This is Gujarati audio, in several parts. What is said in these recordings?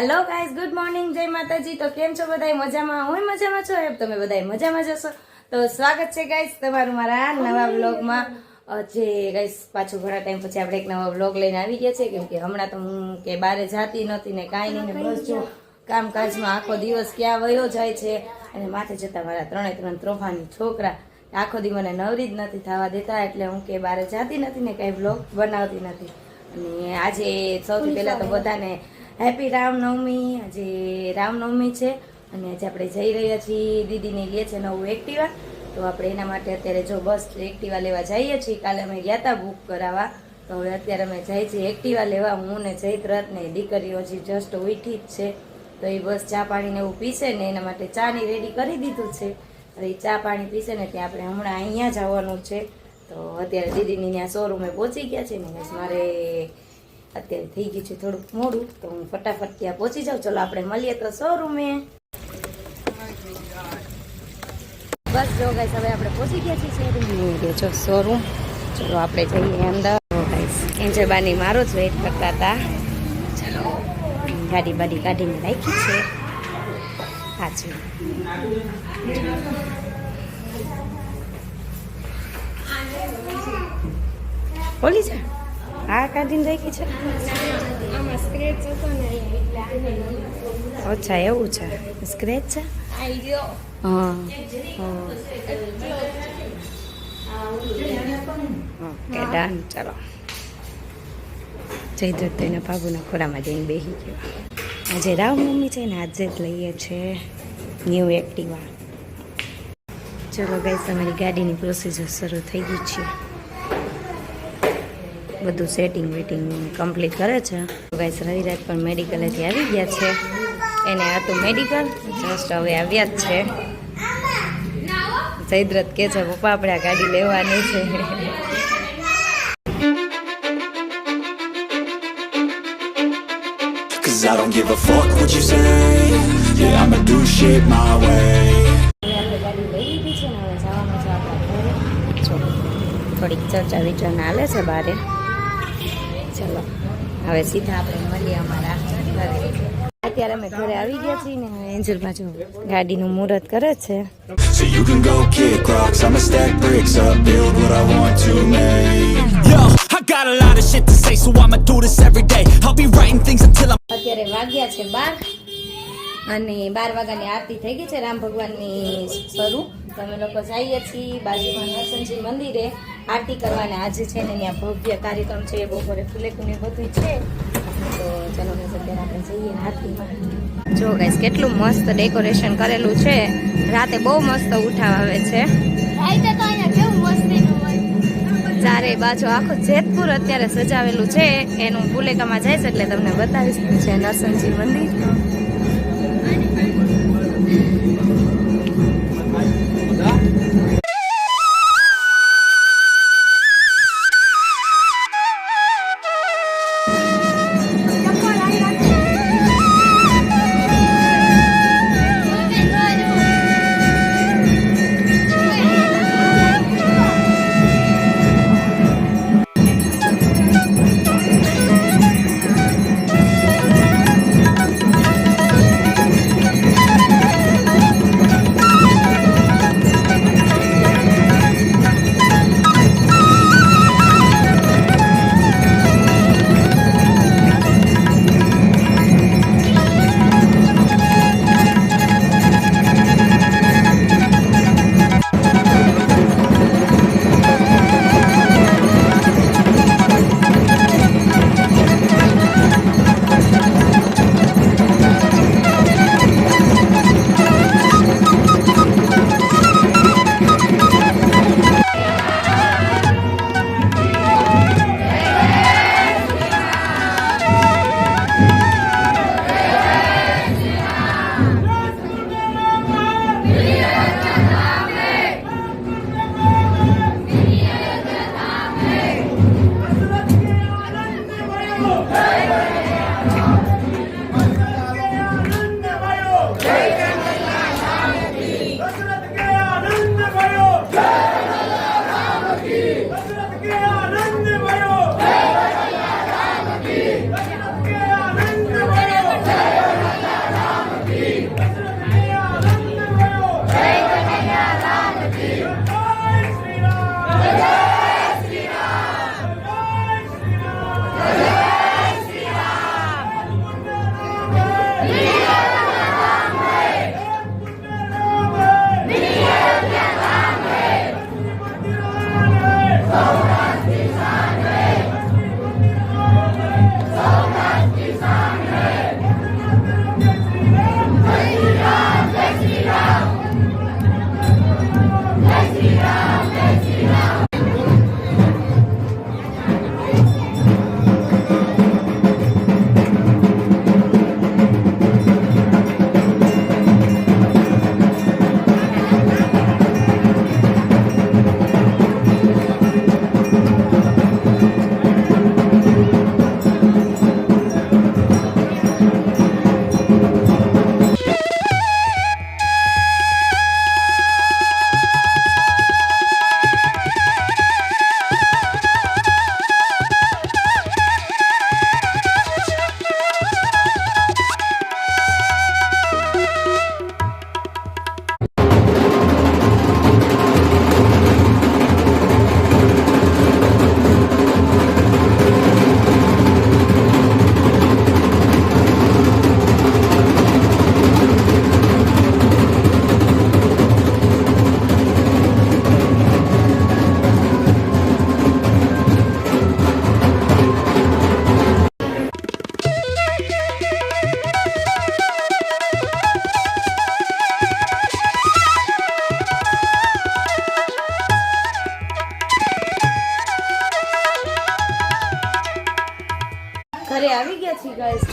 હેલો ગાઈઝ ગુડ મોર્નિંગ જય માતાજી. તો કેમ છો બધા મજામાં? હું મજામાં છો. એમ તમે બધા મજામાં જશો તો સ્વાગત છે ગાઈઝ તમારું મારા નવા વ્લોગમાં જે ગાઈઝ પાછું ઘણા ટાઈમ પછી આપણે એક નવા વ્લોગ લઈને આવી ગયા છે. કેમ કે હમણાં તો હું કે બારે જાતી નથી ને કાંઈ નહીં બસ જો કામકાજમાં આખો દિવસ ક્યાં વયો જાય છે. અને માથે જતા મારા ત્રણે ત્રણ ત્રોફાની છોકરા. આખો દી મને નવરી જ નથી થવા દેતા એટલે હું કે બારે જાતી નથી ને કાંઈ વ્લોગ બનાવતી નથી. અને આજે સૌથી પહેલાં તો બધાને હેપી રામનવમી આજે રામનવમી છે. અને આજે આપણે જઈ રહ્યા છીએ દીદીને લે છે નવું એક્ટિવા. તો આપણે એના માટે અત્યારે જો બસ એક્ટિવા લેવા જઈએ છીએ. કાલે અમે ગયા હતા બુક કરાવવા. તો હવે અત્યારે અમે જઈએ છીએ એક્ટિવા લેવા. હું ને જયદ્રથ ને દીકરીઓ હજી જસ્ટ ઉઠી જ છે. તો એ બસ ચા પાણીને એવું પીશે ને એના માટે ચાની રેડી કરી દીધું છે. હવે ચા પાણી પીશે ને ત્યાં આપણે હમણાં અહીંયા જવાનું છે. તો અત્યારે દીદીની ત્યાં શોરૂમે પહોંચી ગયા છે ને મારે અત્યારે થઈ ગયું છે થોડુંક મોડું, તો હું ફટાફટ ત્યાં પહોંચી જાઉં. ચલો, આપણે મળીએ તો શોરૂમે બસ, જો ગાઈસ હવે આપણે પહોંચી ગયા છીએ શોરૂમ જો શોરૂમ ચલો, આપણે જઈએ અંદર. ગાઈસ એન્જલબાની મારો જ વેઇટ કરતા હતા. ચલો, ગાડી બાડી કાઢીને રાખી છે. સાચું બોલી છે હા કાઢીને રાખી છે? અચ્છા એવું છે. સ્ક્રેચ છે? હા. ઓકે ડન ચલો. જય તો એના બાબુના ખોરામાં જઈને બેસી ગયો. આજે રાવ મમ્મી છે ને આજે જ લઈએ છે ન્યૂ એક્ટિવા ચલો ગાઈસ તમારી ગાડીની પ્રોસીજર શરૂ થઈ ગઈ છે. બધું સેટિંગ વેટિંગ કમ્પ્લીટ કરે છે. ગાઈસ રવિરાજ પણ મેડિકલેથી આવી ગયા છે. એને હતું મેડિકલ જસ્ટ હવે આવ્યા જ છે. જયદ્રથ કે છે પપ્પા આપણે આ ગાડી લેવાની છે. I don't give a fuck what you say. Yeah, I'ma do shit my way. હવે આપણે ગાડી લઈ લીધી છે ને હવે જવાનું છે આપણા ઘરે જો થોડીક ચર્ચા વિચારણા હાલે છે બારે. ચલો હવે સીધા આપણે મળીએ અમારા ઘરે અત્યારે અમે ઘરે આવી ગયા છીએ ને એન્જલ બાજુ ગાડીનું મુહૂર્ત કરે છે So you can go kick rocks. I'ma stack bricks up, build what I want to make. Yo, I got a lot of shit to say, so I'ma do this every day. I'll be writing things until I'm. અત્યારે વાગ્યા છે બાર અને બાર વાગ્યાની આરતી થઈ ગઈ છે રામ ભગવાનની શરૂ તો અમે લોકો જઈએ છીએ બાજુમાં નરસિંહજી મંદિરે આરતી કરવાને આજે છે ને અહીંયા ભવ્ય કાર્યક્રમ છે બપોરે ફુલેકુને બધું છે. તો ચલો બસ અત્યારે આપણે જઈએ આરતીમાં. જો ગાઈસ કેટલું મસ્ત ડેકોરેશન કરેલું છે. રાતે બહુ મસ્ત ઉઠાવ આવે છે. ચારે બાજુ આખું જેતપુર અત્યારે સજાવેલું છે. એનું ભૂલેકામાં છે એટલે તમને બતાવીશ. છે નરસિંહજી મંદિર.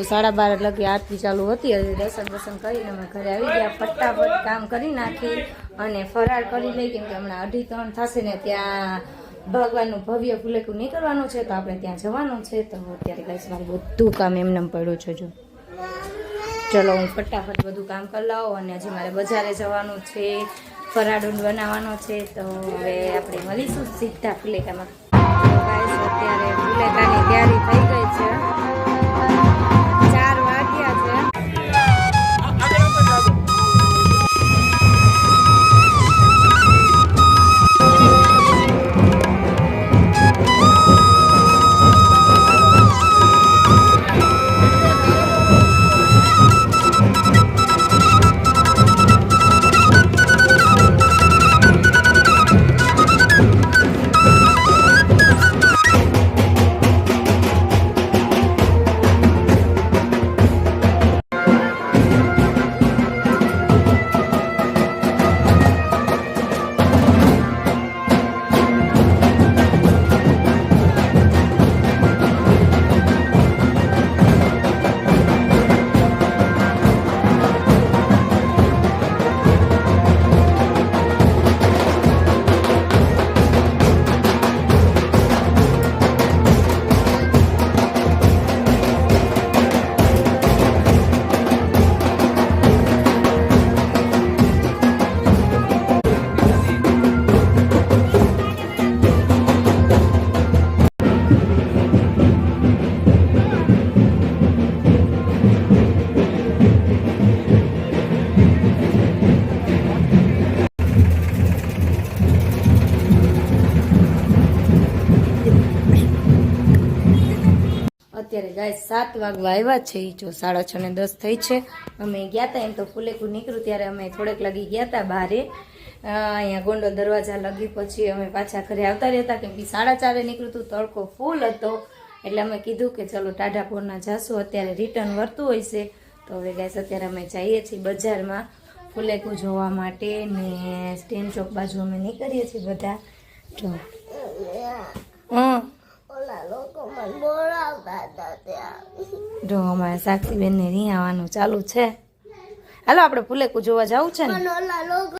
જો સાડા બાર લગી આરતી ચાલુ હતી. હજી દર્શન દર્શન કરીને અમે ઘરે આવી ગયા. ફટાફટ કામ કરી નાખી અને ફરાર કરી લઈ કેમ કે હમણાં અઢી ત્રણ થશે ને ત્યાં ભગવાનનું ભવ્ય ફુલેકું નીકળવાનું છે તો આપણે ત્યાં જવાનું છે. તો અત્યારે કહીશ મારું બધું કામ એમને પડ્યું છે જો. ચલો, હું ફટાફટ બધું કામ કરી લાવું અને હજી મારે બજારે જવાનું છે. ફરાડું બનાવવાનો છે. તો હવે આપણે મળીશું સીધા ફુલેકામાં. અત્યારે ફુલેકાની તૈયારી થઈ ગઈ છે. અત્યારે ગાય સાત વાગવા આવ્યા છે. જો સાડા છ ને દસ થઈ છે. અમે ગયા હતા એમ તો ફૂલેકું નીકળ્યું ત્યારે અમે થોડેક લગી ગયા હતા બહારે. અહીંયા ગોંડો દરવાજા લગી પછી અમે પાછા ઘરે આવતા રહેતા કેમ કે સાડા ચારે નીકળ્યું હતું તડકો ફૂલ હતો. એટલે અમે કીધું કે ચલો ટાઢાપોરના જાશું, અત્યારે રિટર્ન વળતું હોય છે. તો હવે ગાય અત્યારે અમે જઈએ છીએ બજારમાં ફુલેકું જોવા માટે ને સ્ટેન્ડ ચોક બાજુ અમે નીકળીએ છીએ બધા. જો. હં. લોકો મને બોલાવતા હતા ત્યાં. જો અમારે સાક્ષીબેનને આવવાનું ચાલુ છે. હાલો આપણે ફુલેકું જોવા જવું છે ને?